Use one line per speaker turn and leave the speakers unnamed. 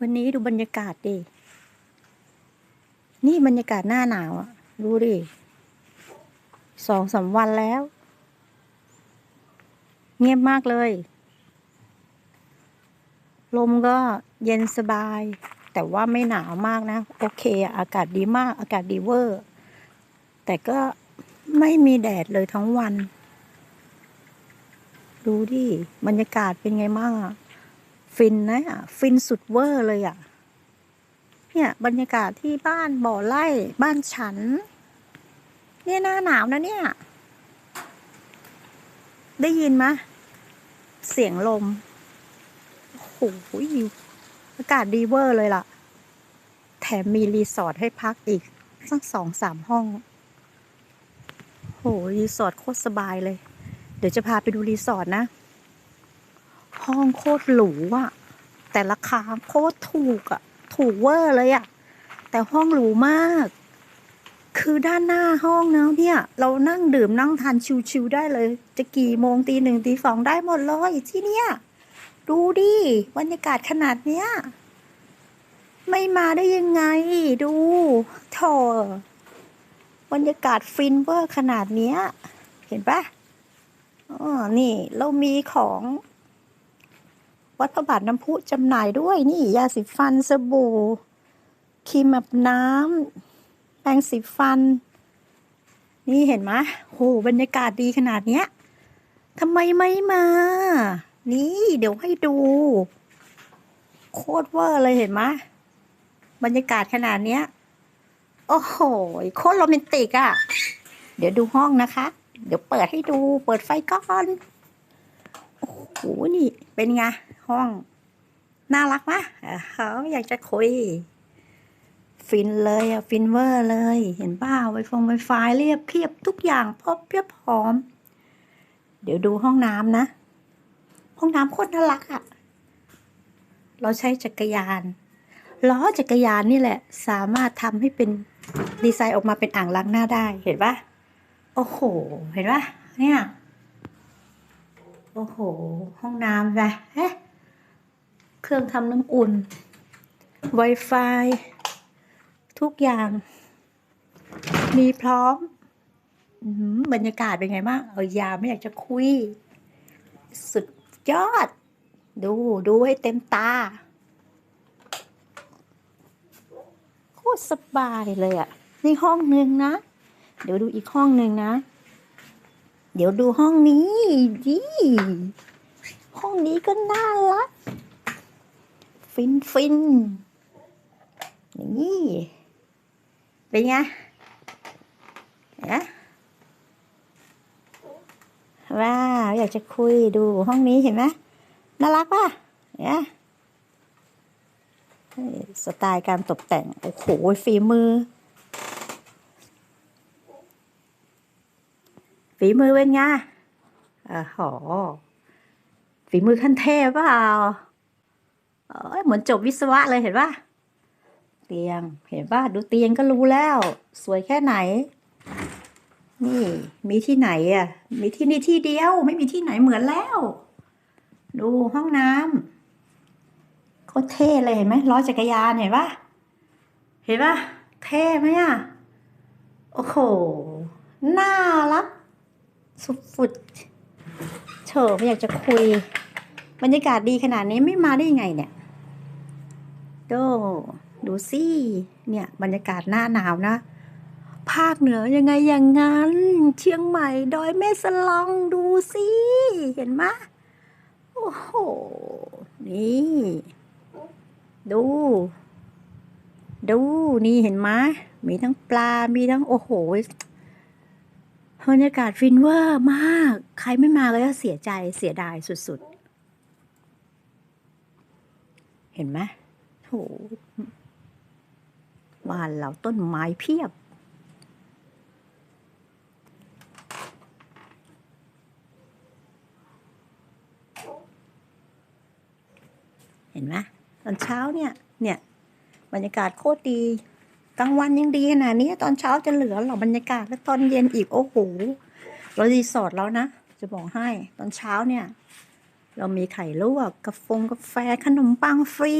วันนี้ดูบรรยากาศดิ นี่บรรยากาศหน้าหนาวอะดูดิ สองสามวันแล้ว เงียบมากเลย ลมก็เย็นสบาย แต่ว่าไม่หนาวมากนะ โอเค อากาศดีมาก อากาศดีเวอร์ แต่ก็ไม่มีแดดเลยทั้งวัน ดูดิ บรรยากาศเป็นไงบ้างอะ ฟินนะฟินสุดเวอร์เลยอะเนี่ยบรรยากาศที่บ้านบ่อไร่บ้านฉัน เนี่ยหน้าหนาวนะเนี่ย ได้ยินไหมเสียงลมโอ้โหอากาศดีเวอร์เลยล่ะ แถมมีรีสอร์ทให้พักอีกสักสองสามห้องโหรีสอร์ทโคตรสบายเลย เดี๋ยวจะพาไปดูรีสอร์ทนะ ห้องโคตรหรูอะแต่ราคาโคตรถูกอะถูกเวอร์เลยอะแต่ห้องหรูมาก คือด้านหน้าห้องนะเนี่ย เรานั่งดื่มนั่งทานชิวๆได้เลย จะกี่โมงตีหนึ่งตีสองได้หมดเลยที่เนี่ยดูดิบรรยากาศขนาดเนี้ย ไม่มาได้ยังไง ดูโถบรรยากาศฟินเวอร์ขนาดเนี้ย เห็นปะอ๋อนี่เรามีของ วัดพระบาทน้ำพุจำหน่ายด้วยนี่ยาสีฟันสบู่ครีมอาบน้ำแปรงสีฟัน นี่เห็นไหมโหบรรยากาศดีขนาดเนี้ยทำไมไม่มา นี่เดี๋ยวให้ดู โคตรเวอร์เลยเห็นไหมบรรยากาศขนาดเนี้ย โอ้โหโคตรโรแมนติกอะ่ะ เดี๋ยวดูห้องนะคะ เดี๋ยวเปิดให้ดู เปิดไฟก่อน โอ้โห นี่เป็นไง ห้อง น่ารักไหมเขาอยากจะคุย ฟินเลยอะฟินเวอร์เลย เห็นป้าไวฟงไวไฟเรียบเพียบทุกอย่างพร้อมเพียบพร้อม เดี๋ยวดูห้องน้ำนะ ห้องน้ำโคตรน่ารักอะเราใช้จักรยานล้อจักรยานนี่แหละ สามารถทำให้เป็นดีไซน์ออกมาเป็นอ่างล้างหน้าได้เห็นปะโอ้โห เห็นปะเนี่ย โอ้โห ห้องน้ำไปเอ๊ะ เครื่องทำน้ำอุ่น Wi-Fi ทุกอย่าง มีพร้อมบรรยากาศเป็นไงบ้าง เอายาไม่อยากจะคุย สุดยอด ดูดูให้เต็มตา โคตรสบายเลยอะ่ะ นี่ห้องหนึ่งนะ เดี๋ยวดูอีกห้องหนึ่งนะ เดี๋ยวดูห้องนี้ดิห้องนี้ก็น่ารัก ฟินฟินนี่เป็นไงนะว้าวอยากจะคุยดูห้องนี้เห็นไหมน่ารักป่ะเนี่ยสไตล์การตกแต่ง โอ้โหฝีมือ ฝีมือเป็นไงอ่าหอฝีมือขั้นเทพเปล่า เอ้ยเหมือนจบวิศวะเลยเห็นป่ะเตียง เห็นป่ะดูเตียงก็รู้แล้ว สวยแค่ไหน นี่ มีที่ไหนอะ มีที่นี่ที่เดียว ไม่มีที่ไหนเหมือนแล้ว ดูห้องน้ำโคตรเท่เลยเห็นไหมล้อจักรยานเห็นปะเห็นปะเท่ไหมอะโอ้โห น่ารัก สุดๆเฉอไม่อยากจะคุย บรรยากาศดีขนาดนี้ไม่มาได้ยังไงเนี่ย ดูดูสิเนี่ยบรรยากาศหน้าหนาวนะ ภาคเหนือยังไงอย่างนั้น เชียงใหม่ดอยแม่สลองดูสิเห็นไหมะโอ้โห นี่ ดู ดูนี่เห็นไหมมีทั้งปลา มีทั้งโอ้โหบรรยากาศฟินเวอร์มาก ใครไม่มาก็จะเสียใจเสียดายสุดๆ เห็นไหม โหบ้านเราต้นไม้เพียบ เห็นไหมตอนเช้าเนี่ย เนี่ยบรรยากาศโคตรดีกลางวันยังดีขนาดนี้ตอนเช้าจะเหลือหรอบรรยากาศแล้วตอนเย็นอีกโอ้โหเรารีสอร์ทแล้วนะ จะบอกให้ตอนเช้าเนี่ย เรามีไข่ลวกกาแฟกาแฟขนมปังฟรี